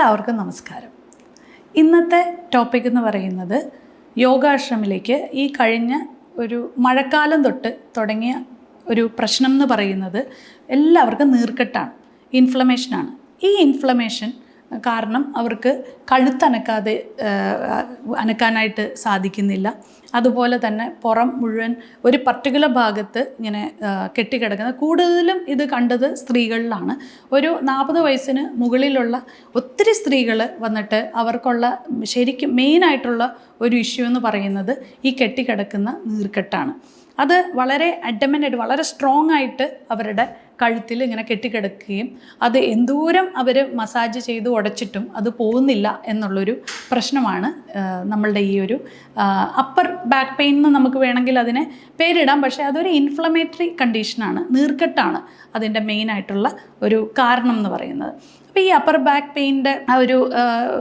എല്ലാവർക്കും നമസ്കാരം. ഇന്നത്തെ ടോപ്പിക് എന്ന് പറയുന്നത് യോഗാശ്രമിലേക്ക് ഈ കഴിഞ്ഞ ഒരു മഴക്കാലം തൊട്ട് തുടങ്ങിയ ഒരു പ്രശ്നം എന്ന് പറയുന്നത് എല്ലാവർക്കും നീർക്കെട്ടാണ് ഇൻഫ്ലമേഷനാണ് ഈ ഇൻഫ്ലമേഷൻ കാരണം അവർക്ക് കഴുത്തനക്കാതെ അനക്കാനായിട്ട് സാധിക്കുന്നില്ല. അതുപോലെ തന്നെ പുറം മുഴുവൻ ഒരു പർട്ടിക്കുലർ ഭാഗത്ത് ഇങ്ങനെ കെട്ടിക്കിടക്കുന്നത്. കൂടുതലും ഇത് കണ്ടത് സ്ത്രീകളിലാണ്. ഒരു നാൽപ്പത് വയസ്സിന് മുകളിലുള്ള ഒത്തിരി സ്ത്രീകൾ വന്നിട്ട് അവർക്കുള്ള ശരിക്കും മെയിനായിട്ടുള്ള ഒരു ഇഷ്യൂ എന്ന് പറയുന്നത് ഈ കെട്ടിക്കിടക്കുന്ന നീർക്കെട്ടാണ്. അത് വളരെ അഡമന്റായിട്ട് വളരെ സ്ട്രോങ് ആയിട്ട് അവരുടെ കഴുത്തിൽ ഇങ്ങനെ കെട്ടിക്കിടക്കുകയും അത് എന്തോരം അവർ മസാജ് ചെയ്ത് ഉടച്ചിട്ടും അത് പോകുന്നില്ല എന്നുള്ളൊരു പ്രശ്നമാണ് നമ്മളുടെ ഈ ഒരു അപ്പർ ബാക്ക് പെയിൻ എന്ന് നമുക്ക് വേണമെങ്കിൽ അതിനെ പേരിടാം. പക്ഷേ അതൊരു ഇൻഫ്ലമേറ്ററി കണ്ടീഷനാണ് നീർക്കെട്ടാണ് അതിന്റെ മെയിനായിട്ടുള്ള ഒരു കാരണം എന്ന് പറയുന്നത്. അപ്പോൾ ഈ അപ്പർ ബാക്ക് പെയിന്റെ ആ ഒരു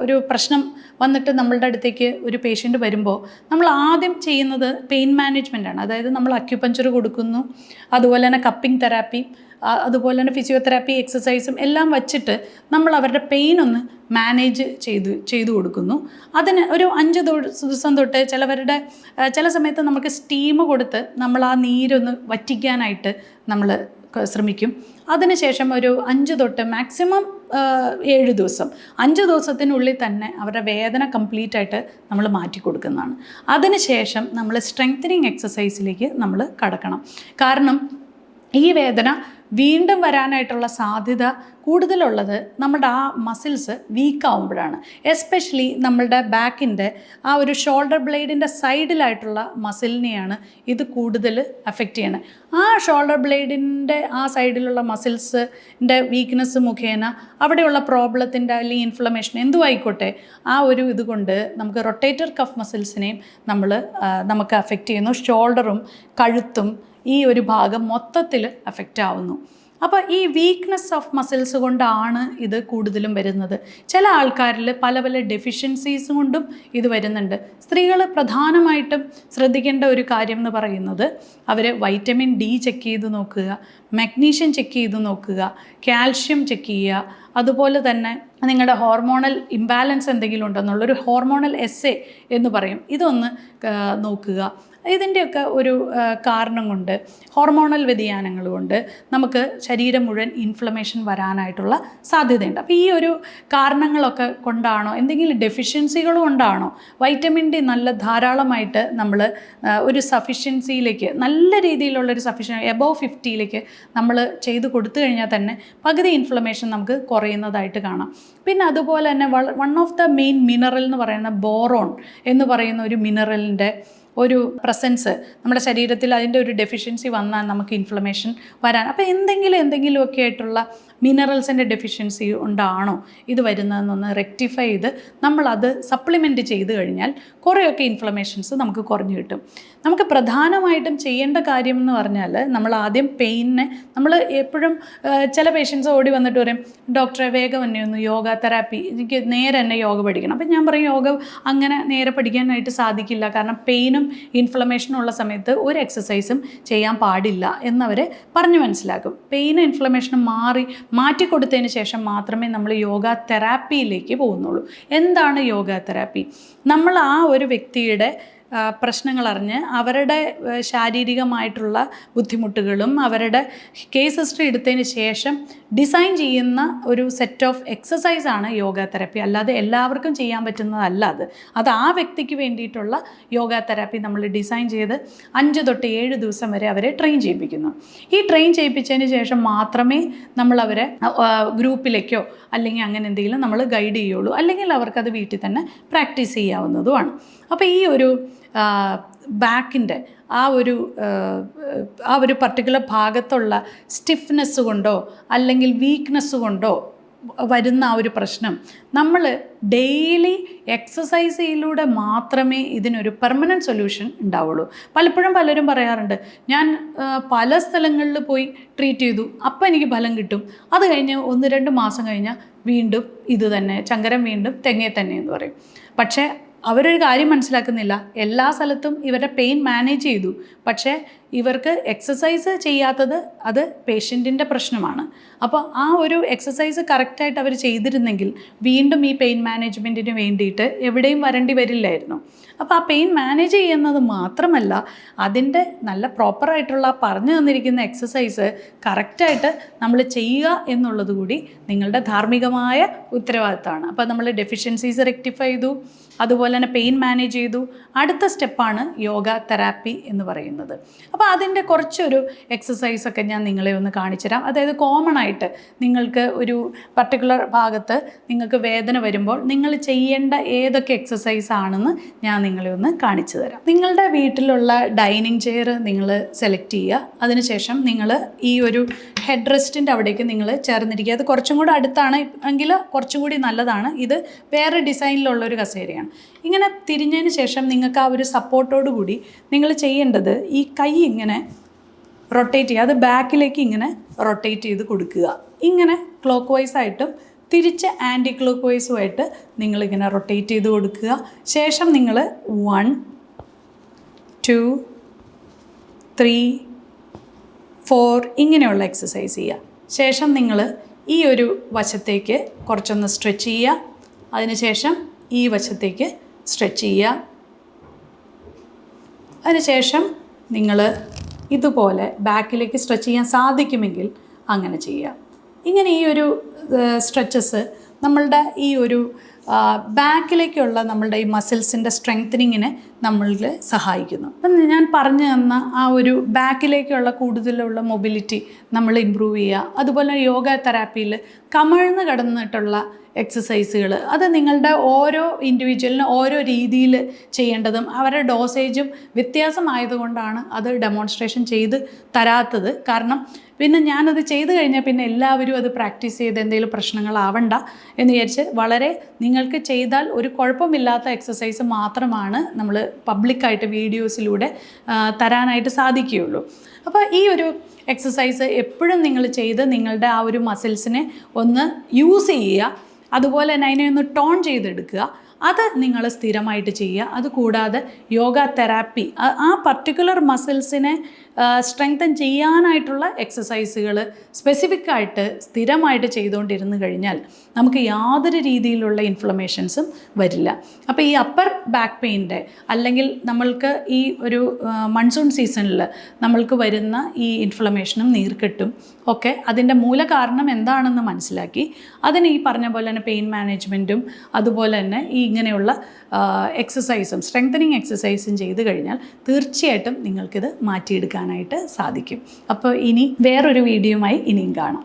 ഒരു പ്രശ്നം വന്നിട്ട് നമ്മളുടെ അടുത്തേക്ക് ഒരു പേഷ്യന്റ് വരുമ്പോൾ നമ്മൾ ആദ്യം ചെയ്യുന്നത് പെയിൻ മാനേജ്മെന്റ് ആണ്. അതായത് നമ്മൾ അക്യുപഞ്ചർ കൊടുക്കുന്നു അതുപോലെ തന്നെ കപ്പിംഗ് തെറാപ്പി അതുപോലെ തന്നെ ഫിസിയോതെറാപ്പി എക്സസൈസും എല്ലാം വച്ചിട്ട് നമ്മൾ അവരുടെ പെയിൻ ഒന്ന് മാനേജ് ചെയ്ത് ചെയ്തു കൊടുക്കുന്നു. അതിന് ഒരു അഞ്ച് ദിവ- ദിവസം തൊട്ട് ചിലവരുടെ ചില സമയത്ത് നമുക്ക് സ്റ്റീം കൊടുത്ത് നമ്മൾ ആ നീരൊന്ന് വറ്റിക്കാനായിട്ട് നമ്മൾ ശ്രമിക്കും. അതിനുശേഷം ഒരു അഞ്ച് തൊട്ട് മാക്സിമം ഏഴ് ദിവസം. അഞ്ച് ദിവസത്തിനുള്ളിൽ തന്നെ അവരുടെ വേദന കംപ്ലീറ്റ് ആയിട്ട് നമ്മൾ മാറ്റി കൊടുക്കുന്നതാണ്. അതിനുശേഷം നമ്മൾ സ്ട്രെങ്തനിങ് എക്സസൈസിലേക്ക് നമ്മൾ കടക്കണം. കാരണം ഈ വേദന വീണ്ടും വരാനായിട്ടുള്ള സാധ്യത കൂടുതലുള്ളത് നമ്മുടെ ആ മസിൽസ് വീക്ക് ആവുമ്പോഴാണ്. എസ്പെഷ്യലി നമ്മളുടെ ബാക്കിന്റെ ആ ഒരു ഷോൾഡർ ബ്ലേഡിന്റെ സൈഡിലായിട്ടുള്ള മസിലിനെയാണ് ഇത് കൂടുതൽ അഫക്റ്റ് ചെയ്യണത് ആ ഷോൾഡർ ബ്ലേഡിന്റെ ആ സൈഡിലുള്ള മസിൽസിന്റെ വീക്ക്നെസ് മുഖേന അവിടെയുള്ള പ്രോബ്ലത്തിന്റെ അല്ലെങ്കിൽ ഇൻഫ്ലമേഷൻ എന്തും ആയിക്കോട്ടെ ആ ഒരു ഇതുകൊണ്ട് നമുക്ക് റൊട്ടേറ്റർ കഫ് മസിൽസിനെയും നമ്മൾ നമുക്ക് അഫക്റ്റ് ചെയ്യുന്നു. ഷോൾഡറും കഴുത്തും ഈ ഒരു ഭാഗം മൊത്തത്തിൽ അഫക്റ്റ് ആവുന്നു. അപ്പോൾ ഈ വീക്ക്നെസ് ഓഫ് മസിൽസ് കൊണ്ടാണ് ഇത് കൂടുതലും വരുന്നത്. ചില ആൾക്കാരിൽ പല പല ഡെഫിഷ്യൻസീസ് കൊണ്ടും ഇത് വരുന്നുണ്ട്. സ്ത്രീകൾ പ്രധാനമായിട്ടും ശ്രദ്ധിക്കേണ്ട ഒരു കാര്യം എന്ന് പറയുന്നത് അവർ വൈറ്റമിൻ ഡി ചെക്ക് ചെയ്ത് നോക്കുക മഗ്നീഷ്യം ചെക്ക് ചെയ്ത് നോക്കുക കാൽഷ്യം ചെക്ക് ചെയ്യുക. അതുപോലെ തന്നെ നിങ്ങളുടെ ഹോർമോണൽ ഇംബാലൻസ് എന്തെങ്കിലും ഉണ്ടോ? ഉണ്ടെന്നുള്ളൊരു ഹോർമോണൽ എസ് എന്ന് പറയും. ഇതൊന്ന് നോക്കുക. ഇതിന്റെയൊക്കെ ഒരു കാരണം കൊണ്ട് ഹോർമോണൽ വ്യതിയാനങ്ങൾ കൊണ്ട് നമുക്ക് ശരീരം മുഴുവൻ ഇൻഫ്ലമേഷൻ വരാനായിട്ടുള്ള സാധ്യതയുണ്ട്. അപ്പോൾ ഈ ഒരു കാരണങ്ങളൊക്കെ കൊണ്ടാണോ എന്തെങ്കിലും ഡെഫിഷ്യൻസികൾ കൊണ്ടാണോ വൈറ്റമിൻ ഡി നല്ല ധാരാളമായിട്ട് നമ്മൾ ഒരു സഫിഷ്യൻസിയിലേക്ക് നല്ല രീതിയിലുള്ളൊരു സഫിഷ്യൻ എബോവ് ഫിഫ്റ്റിയിലേക്ക് നമ്മൾ ചെയ്ത് കൊടുത്തു കഴിഞ്ഞാൽ തന്നെ പകുതി ഇൻഫ്ലമേഷൻ നമുക്ക് കുറയുന്നതായിട്ട് കാണാം. പിന്നെ അതുപോലെ തന്നെ one of the main mineral എന്ന് പറയുന്ന ബോറോൺ എന്ന് പറയുന്ന ഒരു മിനറലിന്റെ ഒരു പ്രസൻസ് നമ്മുടെ ശരീരത്തിൽ അതിന്റെ ഒരു ഡെഫിഷ്യൻസി വന്നാൽ നമുക്ക് ഇൻഫ്ലമേഷൻ വരാൻ. അപ്പോൾ എന്തെങ്കിലും എന്തെങ്കിലുമൊക്കെ ആയിട്ടുള്ള മിനറൽസിന്റെ ഡെഫിഷ്യൻസി ഉണ്ടാണോ ഇത് വരുന്നതെന്നൊന്ന് റെക്ടിഫൈ ചെയ്ത് നമ്മളത് സപ്ലിമെന്റ് ചെയ്ത് കഴിഞ്ഞാൽ കുറേയൊക്കെ ഇൻഫ്ലമേഷൻസ് നമുക്ക് കുറഞ്ഞു കിട്ടും. നമുക്ക് പ്രധാനമായിട്ടും ചെയ്യേണ്ട കാര്യം എന്ന് പറഞ്ഞാൽ നമ്മൾ ആദ്യം പെയിനിനെ നമ്മൾ എപ്പോഴും ചില പേഷ്യൻസ് ഓടി വന്നിട്ട് പറയും ഡോക്ടറെ വേഗം എന്നെ ഒന്ന് യോഗ തെറാപ്പി എനിക്ക് നേരെ തന്നെ യോഗ പഠിക്കണം. അപ്പം ഞാൻ പറയും യോഗ അങ്ങനെ നേരെ പഠിക്കാനായിട്ട് സാധിക്കില്ല. കാരണം പെയിനും ഇൻഫ്ലമേഷനും ഉള്ള സമയത്ത് ഒരു എക്സസൈസും ചെയ്യാൻ പാടില്ല എന്നവരെ പറഞ്ഞു മനസ്സിലാക്കും. പെയിനും ഇൻഫ്ലമേഷനും മാറി മാറ്റി കൊടുത്തതിന് ശേഷം മാത്രമേ നമ്മൾ യോഗ തെറാപ്പിയിലേക്ക് പോകുന്നുള്ളൂ. എന്താണ് യോഗ തെറാപ്പി നമ്മൾ ആ ഒരു വ്യക്തിയുടെ പ്രശ്നങ്ങൾ അറിഞ്ഞ് അവരുടെ ശാരീരികമായിട്ടുള്ള ബുദ്ധിമുട്ടുകളും അവരുടെ കേസ് ഹിസ്റ്ററി എടുത്തതിന് ശേഷം ഡിസൈൻ ചെയ്യുന്ന ഒരു സെറ്റ് ഓഫ് എക്സസൈസ് ആണ് യോഗ തെറാപ്പി. അല്ലാതെ എല്ലാവർക്കും ചെയ്യാൻ പറ്റുന്നതല്ല അത്. അത് ആ വ്യക്തിക്ക് വേണ്ടിയിട്ടുള്ള യോഗ തെറാപ്പി നമ്മൾ ഡിസൈൻ ചെയ്ത് അഞ്ച് തൊട്ട് ഏഴ് ദിവസം വരെ അവരെ ട്രെയിൻ ചെയ്യിപ്പിക്കുന്നു. ഈ ട്രെയിൻ ചെയ്യിപ്പിച്ചതിന് ശേഷം മാത്രമേ നമ്മൾ അവരെ ഗ്രൂപ്പിലേക്കോ അല്ലെങ്കിൽ അങ്ങനെ എന്തെങ്കിലും നമ്മൾ ഗൈഡ് ചെയ്യുള്ളൂ. അല്ലെങ്കിൽ അവർക്കത് വീട്ടിൽ തന്നെ പ്രാക്ടീസ് ചെയ്യാവുന്നതുമാണ്. അപ്പോൾ ഈ ഒരു ബാക്കിന്റെ ആ ഒരു ആ, ഒരു പർട്ടിക്കുലർ ഭാഗത്തുള്ള സ്റ്റിഫ്നെസ് കൊണ്ടോ അല്ലെങ്കിൽ വീക്ക്നെസ് കൊണ്ടോ വരുന്ന ആ ഒരു പ്രശ്നം. നമ്മൾ ഡെയിലി എക്സസൈസിലൂടെ മാത്രമേ ഇതിനൊരു പെർമനന്റ് സൊല്യൂഷൻ ഉണ്ടാവുള്ളൂ. പലപ്പോഴും പലരും പറയാറുണ്ട് ഞാൻ പല സ്ഥലങ്ങളിൽ പോയി ട്രീറ്റ് ചെയ്തു അപ്പം എനിക്ക് ഫലം കിട്ടും. അത് കഴിഞ്ഞ് ഒന്ന് രണ്ട് മാസം കഴിഞ്ഞാൽ വീണ്ടും ഇത് തന്നെ ചങ്കരം വീണ്ടും തെങ്ങേ തന്നെ എന്ന് പറയും. പക്ഷേ അവരൊരു കാര്യം മനസ്സിലാക്കുന്നില്ല. എല്ലാ സ്ഥലത്തും ഇവരുടെ പെയിൻ മാനേജ് ചെയ്തു. പക്ഷേ ഇവർക്ക് എക്സസൈസ് ചെയ്യാത്തത് അത് പേഷ്യന്റിന്റെ പ്രശ്നമാണ്. അപ്പോൾ ആ ഒരു എക്സസൈസ് കറക്റ്റായിട്ട് അവർ ചെയ്തിരുന്നെങ്കിൽ വീണ്ടും ഈ പെയിൻ മാനേജ്മെന്റിന് വേണ്ടിയിട്ട് എവിടെയും വരേണ്ടി വരില്ലായിരുന്നു. അപ്പോൾ ആ പെയിൻ മാനേജ് ചെയ്യുന്നത് മാത്രമല്ല അതിന്റെ നല്ല പ്രോപ്പറായിട്ടുള്ള പറഞ്ഞു തന്നിരിക്കുന്ന എക്സസൈസ് കറക്റ്റായിട്ട് നമ്മൾ ചെയ്യുക എന്നുള്ളത് കൂടി നിങ്ങളുടെ ധാർമ്മികമായ ഉത്തരവാദിത്തമാണ്. അപ്പോൾ നമ്മൾ ഡെഫിഷ്യൻസീസ് റെക്ടിഫൈ ചെയ്തു അതുപോലെ തന്നെ പെയിൻ മാനേജ് ചെയ്തു. അടുത്ത സ്റ്റെപ്പാണ് യോഗ തെറാപ്പി എന്ന് പറയുന്നത്. അപ്പോൾ അതിന്റെ കുറച്ചൊരു എക്സസൈസൊക്കെ ഞാൻ നിങ്ങളെ ഒന്ന് കാണിച്ചു തരാം. അതായത് കോമൺ ആയിട്ട് നിങ്ങൾക്ക് ഒരു പർട്ടിക്കുലർ ഭാഗത്ത് നിങ്ങൾക്ക് വേദന വരുമ്പോൾ നിങ്ങൾ ചെയ്യേണ്ട ഏതൊക്കെ എക്സസൈസ് ആണെന്ന് ഞാൻ നിങ്ങളെ ഒന്ന് കാണിച്ചു തരാം. നിങ്ങളുടെ വീട്ടിലുള്ള ഡൈനിങ് ചെയർ നിങ്ങൾ സെലക്ട് ചെയ്യുക. അതിനുശേഷം നിങ്ങൾ ഈ ഒരു ഹെഡ് റെസ്റ്റിന്റെ അവിടേക്ക് നിങ്ങൾ ചേർന്നിരിക്കുക. അത് കുറച്ചും കൂടി അടുത്താണ് എങ്കിൽ കുറച്ചും കൂടി നല്ലതാണ്. ഇത് വേറെ ഡിസൈനിലുള്ള ഒരു കസേരയാണ്. ഇങ്ങനെ തിരിഞ്ഞതിന് ശേഷം നിങ്ങൾക്ക് ആ ഒരു സപ്പോർട്ടോട് കൂടി നിങ്ങൾ ചെയ്യേണ്ടത് ഈ കൈ ഇങ്ങനെ റൊട്ടേറ്റ് ചെയ്യുക. അത് ബാക്കിലേക്ക് ഇങ്ങനെ റൊട്ടേറ്റ് ചെയ്ത് കൊടുക്കുക. ഇങ്ങനെ ക്ലോക്ക് വൈസ് ആയിട്ടും തിരിച്ച് ആന്റി ക്ലോക്ക് വൈസുമായിട്ട് നിങ്ങളിങ്ങനെ റൊട്ടേറ്റ് ചെയ്ത് കൊടുക്കുക. ശേഷം നിങ്ങൾ വൺ ടു ത്രീ ഫോർ ഇങ്ങനെയുള്ള എക്സസൈസ് ചെയ്യുക. ശേഷം നിങ്ങൾ ഈ ഒരു വശത്തേക്ക് കുറച്ചൊന്ന് സ്ട്രെച്ച് ചെയ്യുക. അതിനുശേഷം ഈ വശത്തേക്ക് സ്ട്രെച്ച് ചെയ്യുക. അതിനുശേഷം നിങ്ങൾ ഇതുപോലെ ബാക്കിലേക്ക് സ്ട്രെച്ച് ചെയ്യാൻ സാധിക്കുമെങ്കിൽ അങ്ങനെ ചെയ്യുക. ഇങ്ങനെ ഈ ഒരു സ്ട്രെച്ചസ് നമ്മളുടെ ഈ ഒരു ബാക്കിലേക്കുള്ള നമ്മളുടെ ഈ മസിൽസിന്റെ സ്ട്രെങ്തനിങ്ങിന് നമ്മളിൽ സഹായിക്കുന്നു. അപ്പം ഞാൻ പറഞ്ഞു തന്ന ആ ഒരു ബാക്കിലേക്കുള്ള കൂടുതലുള്ള മൊബിലിറ്റി നമ്മൾ ഇമ്പ്രൂവ് ചെയ്യുക. അതുപോലെ യോഗ തെറാപ്പിയിൽ കമഴ്ന്ന് കടന്നിട്ടുള്ള എക്സസൈസുകൾ അത് നിങ്ങളുടെ ഓരോ ഇൻഡിവിജ്വലിന് ഓരോ രീതിയിൽ ചെയ്യേണ്ടതും അവരുടെ ഡോസേജും വ്യത്യാസമായതുകൊണ്ടാണ് അത് ഡെമോൺസ്ട്രേഷൻ ചെയ്ത് തരാത്തത്. കാരണം പിന്നെ ഞാനത് ചെയ്തു കഴിഞ്ഞാൽ പിന്നെ എല്ലാവരും അത് പ്രാക്ടീസ് ചെയ്ത് എന്തെങ്കിലും പ്രശ്നങ്ങളാവണ്ട എന്ന് വിചാരിച്ച് വളരെ നിങ്ങൾക്ക് ചെയ്താൽ ഒരു കുഴപ്പമില്ലാത്ത എക്സസൈസ് മാത്രമാണ് നമ്മൾ പബ്ലിക്കായിട്ട് വീഡിയോസിലൂടെ തരാനായിട്ട് സാധിക്കുകയുള്ളൂ. അപ്പോൾ ഈ ഒരു എക്സസൈസ് എപ്പോഴും നിങ്ങൾ ചെയ്ത് നിങ്ങളുടെ ആ ഒരു മസിൽസിനെ ഒന്ന് യൂസ് ചെയ്യുക. അതുപോലെ തന്നെ അതിനെ ഒന്ന് ടോൺ ചെയ്തെടുക്കുക. അത് നിങ്ങൾ സ്ഥിരമായിട്ട് ചെയ്യുക. അതുകൂടാതെ യോഗ തെറാപ്പി ആ- പർട്ടിക്കുലർ മസിൽസിനെ സ്ട്രെങ്തൻ ചെയ്യാനായിട്ടുള്ള എക്സസൈസുകൾ സ്പെസിഫിക് ആയിട്ട് സ്ഥിരമായിട്ട് ചെയ്തുകൊണ്ടിരുന്നു കഴിഞ്ഞാൽ നമുക്ക് യാതൊരു രീതിയിലുള്ള ഇൻഫ്ലമേഷൻസും വരില്ല. അപ്പോൾ ഈ അപ്പർ ബാക്ക് പെയിന്റെ അല്ലെങ്കിൽ നമ്മൾക്ക് ഈ ഒരു മൺസൂൺ സീസണിൽ നമ്മൾക്ക് വരുന്ന ഈ ഇൻഫ്ലമേഷനും നീർക്കെട്ടും ഒക്കെ അതിന്റെ മൂല കാരണം എന്താണെന്ന് മനസ്സിലാക്കി അതിന് ഈ പറഞ്ഞ പോലെ തന്നെ പെയിൻ മാനേജ്മെന്റും അതുപോലെ തന്നെ ഈ ഇങ്ങനെയുള്ള എക്സസൈസും സ്ട്രെങ്തനിങ് എക്സസൈസും ചെയ്ത് കഴിഞ്ഞാൽ തീർച്ചയായിട്ടും നിങ്ങൾക്കിത് മാറ്റിയെടുക്കാനായിട്ട് സാധിക്കും. അപ്പോൾ ഇനി വേറൊരു വീഡിയോയുമായി ഇനിയും കാണാം.